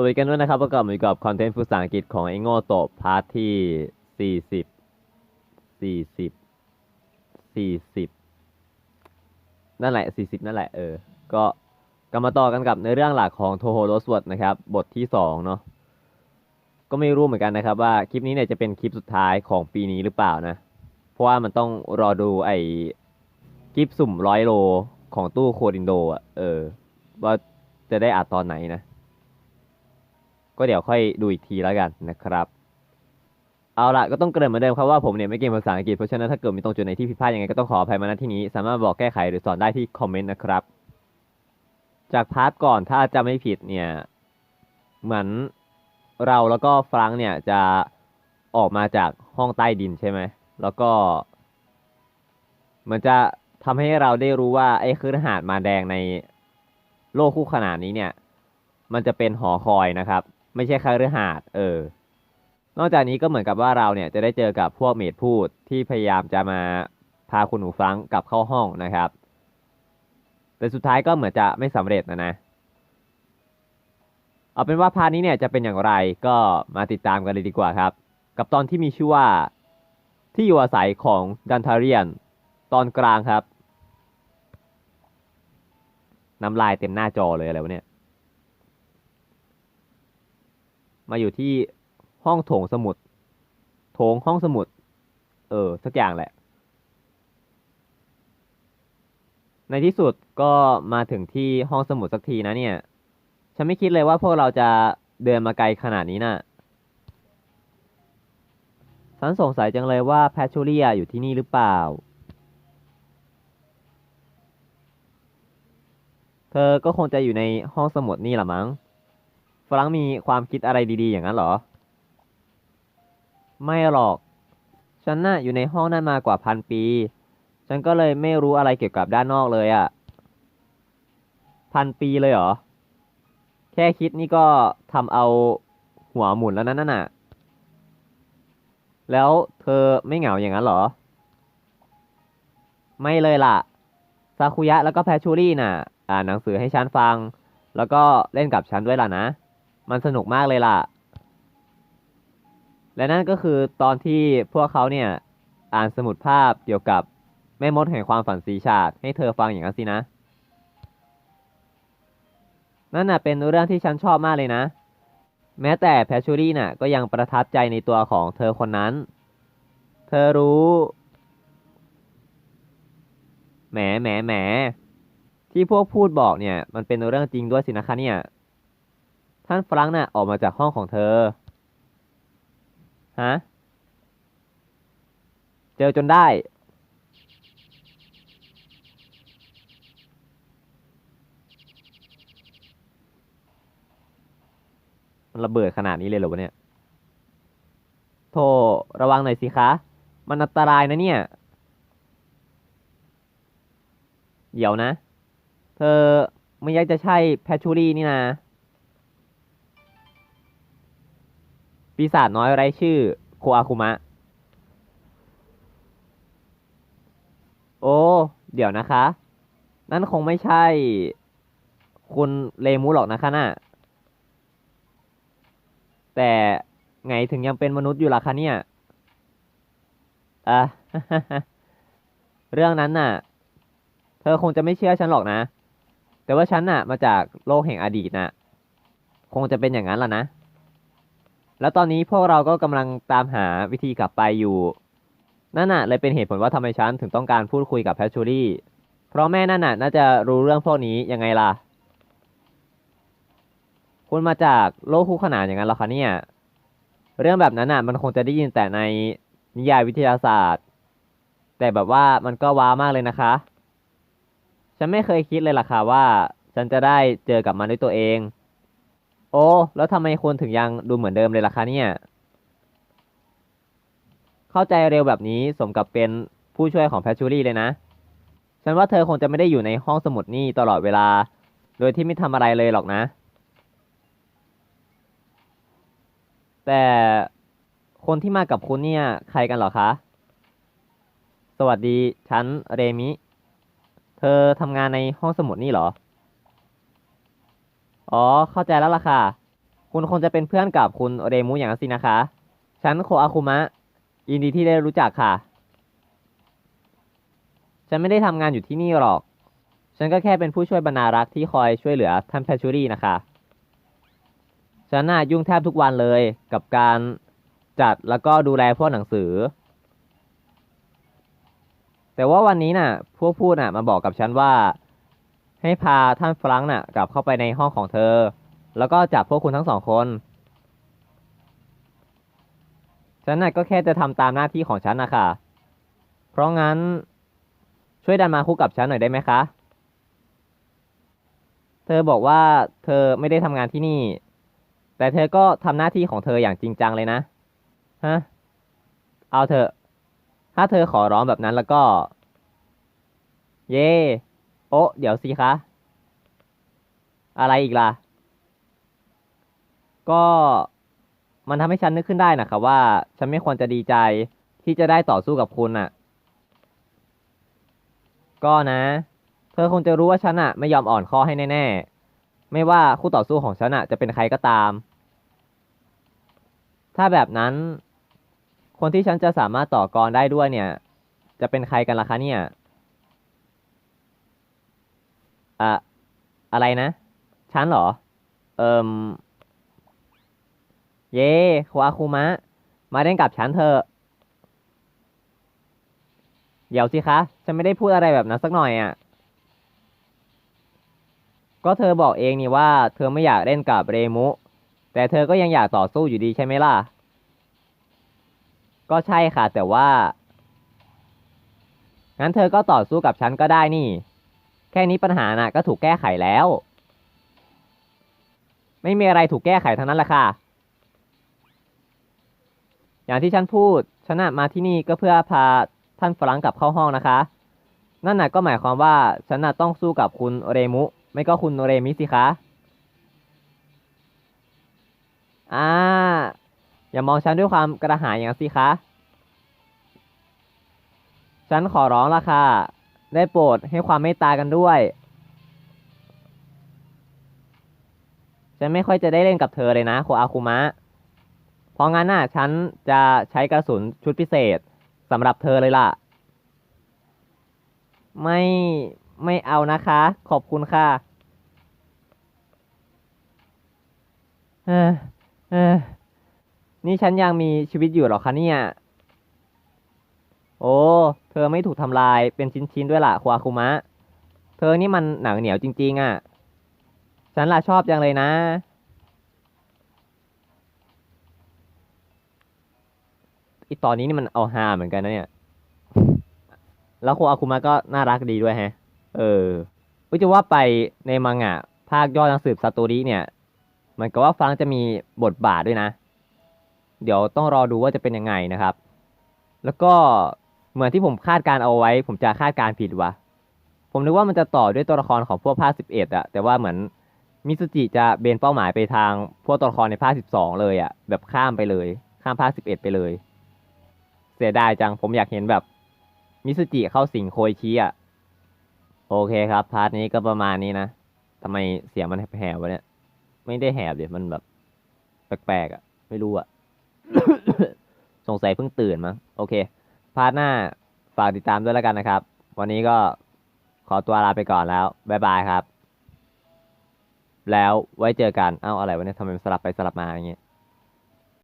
วัสดีกันด้วยนะครับประกอบอยู่กับคอนเทนต์ภาษาอังกฤษของไอโง่โตพาร์ทที่สี่สิบสี่สิบสี่สิบนั่นแหละสี่สิบนั่นแหละเออ ก็กลับมาต่อกันกับในเรื่องหลักของโทโฮโรสวดนะครับ บทที่สองเนาะก็ไม่รู้เหมือนกันนะครับว่าคลิปนี้เนี่ยจะเป็นคลิปสุดท้ายของปีนี้หรือเปล่านะ เพราะว่ามันต้องรอดูไอ้คลิปสุ่มร้อยโลของตู้โคดินโดอะเออว่าจะได้อัดตอนไหนนะ ก็เดี๋ยวค่อยดูอีกทีแล้วกันนะครับ เอาละก็ต้องเกริ่นเหมือนเดิมครับว่าผมเนี่ยไม่เก่งภาษาอังกฤษเพราะฉะนั้นถ้าเกิดมีตรงจุดไหนที่ผิดพลาดยังไงก็ต้องขออภัยมาณที่นี้ สามารถบอกแก้ไขหรือสอนได้ที่คอมเมนต์นะครับ จากพาร์ทก่อนถ้าจำไม่ผิดเนี่ยเหมือนเราแล้วก็ฟรังเนี่ยจะออกมาจากห้องใต้ดินใช่ไหมแล้วก็มันจะทำให้เราได้รู้ว่าไอ้คลื่นหาดมาแดงในโลกคู่ขนานนี้เนี่ย มันจะเป็นหอคอยนะครับ ไม่ใช่คฤหาสน์เออ นอกจากนี้ก็เหมือนกับว่าเราเนี่ยจะได้เจอกับพวกเมดพูดที่พยายามจะมาพาคุณหนูฟังกลับเข้าห้องนะครับ แต่สุดท้ายก็เหมือนจะไม่สำเร็จนะนะ เอาเป็นว่าพานี้เนี่ยจะเป็นอย่างไรก็มาติดตามกันเลยดีกว่าครับ กับตอนที่มีชื่อว่าที่อยู่อาศัยของดันทาเรียน ตอนกลางครับ น้ำลายเต็มหน้าจอเลยอะไรวะเนี่ย มาอยู่ที่ห้องโถงสมุด โถงห้องสมุด เออ สักอย่างแหละ ในที่สุดก็มาถึงที่ห้องสมุดสักทีนะเนี่ย ฉันไม่คิดเลยว่าพวกเราจะเดินมาไกลขนาดนี้น่ะ ฉันสงสัยจังเลยว่าแพทชูเรียอยู่ที่นี่หรือเปล่า เธอก็คงจะอยู่ในห้องสมุดนี่แหละมั้ง ฟรังมีความคิดอะไรดีๆ อย่างนั้นเหรอ ไม่หรอก ฉันน่ะอยู่ในห้องนั้นมากว่าพันปี ฉันก็เลยไม่รู้อะไรเกี่ยวกับด้านนอกเลยอะ่ะ พันปีเลยเหรอ แค่คิดนี่ก็ทำเอาหัวหมุนแล้วนั่นน่ะ แล้วเธอไม่เหงาอย่างนั้นเหรอ ไม่เลยล่ะ ซาคุยะแล้วก็แพชชูรี่น่ะ อ่านหนังสือให้ฉันฟัง แล้วก็เล่นกับฉันด้วยล่ะนะ มันสนุกมากเลยล่ะ และนั่นก็คือตอนที่พวกเขาเนี่ย อ่านสมุดภาพเกี่ยวกับแม่มดแห่งความฝันสีชาติให้เธอฟังอย่างนั้นสินะ นั่นน่ะเป็นเรื่องที่ฉันชอบมากเลยนะ แม้แต่แพชชูรี่น่ะก็ยังประทับใจในตัวของเธอคนนั้น เธอรู้แหมแหมแหมที่พวกพูดบอกเนี่ย มันเป็นเรื่องจริงด้วยสินะคะเนี่ย ท่านฟรังก์น่ะออกมาจากห้องของเธอ ฮะ เจอจนได้ มันระเบิดขนาดนี้เลยเหรอวะเนี่ยโธ่ระวังหน่อยสิคะ มันอันตรายนะเนี่ย เดี๋ยวนะ เธอไม่อยากจะใช่แพชชูรี่นี่นะ ปีศาจน้อยไร้ชื่อโคอาคุมะ โอ้ เดี๋ยวนะคะ นั่นคงไม่ใช่ คุณเลมูหรอกนะคะน่ะ แต่ไงถึงยังเป็นมนุษย์อยู่ล่ะคะเนี่ยอะเรื่องนั้นน่ะ เธอคงจะไม่เชื่อฉันหรอกนะ แต่ว่าฉันน่ะ มาจากโลกแห่งอดีตน่ะ คงจะเป็นอย่างนั้นล่ะนะ แล้วตอนนี้พวกเราก็กำลังตามหาวิธีกลับไปอยู่ นั่นน่ะเลยเป็นเหตุผลว่าทำไมฉันถึงต้องการพูดคุยกับแพชชูรี่ เพราะแม่นั่นน่ะน่าจะรู้เรื่องพวกนี้ยังไงล่ะ คุณมาจากโลกคู่ขนานอย่างนั้นเหรอคะเนี่ย เรื่องแบบนั้นน่ะมันคงจะได้ยินแต่ในนิยายวิทยาศาสตร์ แต่แบบว่ามันก็ว้ามากเลยนะคะ ฉันไม่เคยคิดเลยล่ะค่ะว่า ฉันจะได้เจอกับมันด้วยตัวเอง โอ้ แล้วทำไมคุณถึงยังดูเหมือนเดิมเลยล่ะคะเนี่ย เข้าใจเร็วแบบนี้สมกับเป็นผู้ช่วยของแพชชูรี่เลยนะ ฉันว่าเธอคงจะไม่ได้อยู่ในห้องสมุดนี่ตลอดเวลา โดยที่ไม่ทำอะไรเลยหรอกนะ แต่คนที่มากับคุณเนี่ย ใครกันหรอคะ สวัสดี ฉันเรมิ เธอทำงานในห้องสมุดนี่หรอ อ๋อ เข้าใจแล้วล่ะค่ะ คุณคงจะเป็นเพื่อนกับคุณเรมุอย่างนั้นสินะคะ ฉันโคอาคุมะ ยินดีที่ได้รู้จักค่ะ ฉันไม่ได้ทำงานอยู่ที่นี่หรอก ฉันก็แค่เป็นผู้ช่วยบรรณารักษ์ที่คอยช่วยเหลือท่านแพชชูรี่นะคะ ฉันน่ายุ่งแทบทุกวันเลยกับการจัดแล้วก็ดูแลพวกหนังสือ แต่ว่าวันนี้น่ะ พวกพูดน่ะมาบอกกับฉันว่า ให้พาท่านฟรังก์น่ะ กลับเข้าไปในห้องของเธอ แล้วก็จับพวกคุณทั้งสองคน ฉันน่ะก็แค่จะทำตามหน้าที่ของฉันนะคะเพราะงั้นช่วยดันมาคุกกับฉันหน่อยได้ไหมคะ เธอบอกว่าเธอไม่ได้ทำงานที่นี่ แต่เธอก็ทำหน้าที่ของเธออย่างจริงจังเลยนะ ฮะ เอาเถอะ ถ้าเธอขอร้องแบบนั้นแล้วก็ เย่ โอะเดี๋ยวสิคะ อะไรอีกล่ะ ก็มันทำให้ฉันนึกขึ้นได้นะครับว่า ฉันไม่ควรจะดีใจที่จะได้ต่อสู้กับคุณน่ะ ก็นะ เธอคงจะรู้ว่าฉันอะไม่ยอมอ่อนข้อให้แน่ๆ ไม่ว่าคู่ต่อสู้ของฉันอะจะเป็นใครก็ตาม ถ้าแบบนั้น คนที่ฉันจะสามารถต่อกรได้ด้วยเนี่ย จะเป็นใครกันล่ะคะเนี่ย อะอะไรนะ ฉันเหรอ เอิมเย่ควาคุมะ มาเล่นกับฉันเถอะ เดี๋ยวสิคะ ฉันไม่ได้พูดอะไรแบบนั้นสักหน่อยอะ ก็เธอบอกเองนี่ว่า เธอไม่อยากเล่นกับเรมุ แต่เธอก็ยังอยากต่อสู้อยู่ดีใช่ไหมล่ะ ก็ใช่ค่ะ แต่ว่า งั้นเธอก็ต่อสู้กับฉันก็ได้นี่ แค่นี้ปัญหาน่ะก็ถูกแก้ไขแล้ว ไม่มีอะไรถูกแก้ไขทั้งนั้นแหละค่ะ อย่างที่ฉันพูดฉันนะมาที่นี่ก็เพื่อพาท่านฝรั่งกลับเข้าห้องนะคะ นั่นน่ะก็หมายความว่าฉันน่ะต้องสู้กับคุณเรมุ ไม่ก็คุณเรมิสิคะอ่าอย่ามองฉันด้วยความกระหายอย่างนั้นสิคะ ฉันขอร้องละค่ะ ได้โปรดให้ความเมตตากันด้วย ฉันไม่ค่อยจะได้เล่นกับเธอเลยนะโคอาคุมะ เพราะงั้นน่ะฉันจะใช้กระสุนชุดพิเศษสำหรับเธอเลยล่ะ ไม่ไม่เอานะคะ ขอบคุณค่ะเออเออนี่ฉันยังมีชีวิตอยู่หรอคะเนี่ย โอ้ เธอไม่ถูกทำลายเป็นชิ้นๆด้วยล่ะควาคุมะ เธอนี่มันหนังเหนียวจริง ๆ อะ ฉันล่ะชอบจังเลยนะ อีตอนนี้นี่มันเอาฮาเหมือนกันนะเนี่ย แล้วคอาคุมะก็น่ารักดีด้วยแฮะ เออก็จะว่าไปในมังงะภาคยอดนักสืบซาโตริเนี่ยมันก็ว่าฟังจะมีบทบาทด้วยนะ เดี๋ยวต้องรอดูว่าจะเป็นยังไงนะครับ แล้วก็ เหมือนที่ผมคาดการเอาไว้ ผมจะคาดการผิดวะผมนึกว่ามันจะต่อด้วยตัวละครของพวกภาคสิบเอ็ดอะแต่ว่าเหมือนมิสุจิจะเบนเป้าหมายไปทางพวกตัวละครในภาคสิบสองเลยอะแบบข้ามไปเลย ข้ามภาคสิบเอ็ดไปเลย เสียดายจังผมอยากเห็นแบบมิสุจิเข้าสิงโคยชิอะโอเคครับ พาร์ทนี้ก็ประมาณนี้นะทำไมเสียงมันแหบวะเนี่ย ไม่ได้แหบเดี๋ยวมันแบบแปลกๆอะไม่รู้อะสงสัยเพิ่งตื่นมั้งโอเค พาร์ทหน้าฝากติดตามด้วยแล้วกันนะครับ วันนี้ก็ขอตัวลาไปก่อนแล้ว บ๊ายบายครับ แล้วไว้เจอกัน เอ้าอะไรวะเนี่ยทำไมมันสลับไปสลับมาอย่างเงี้ย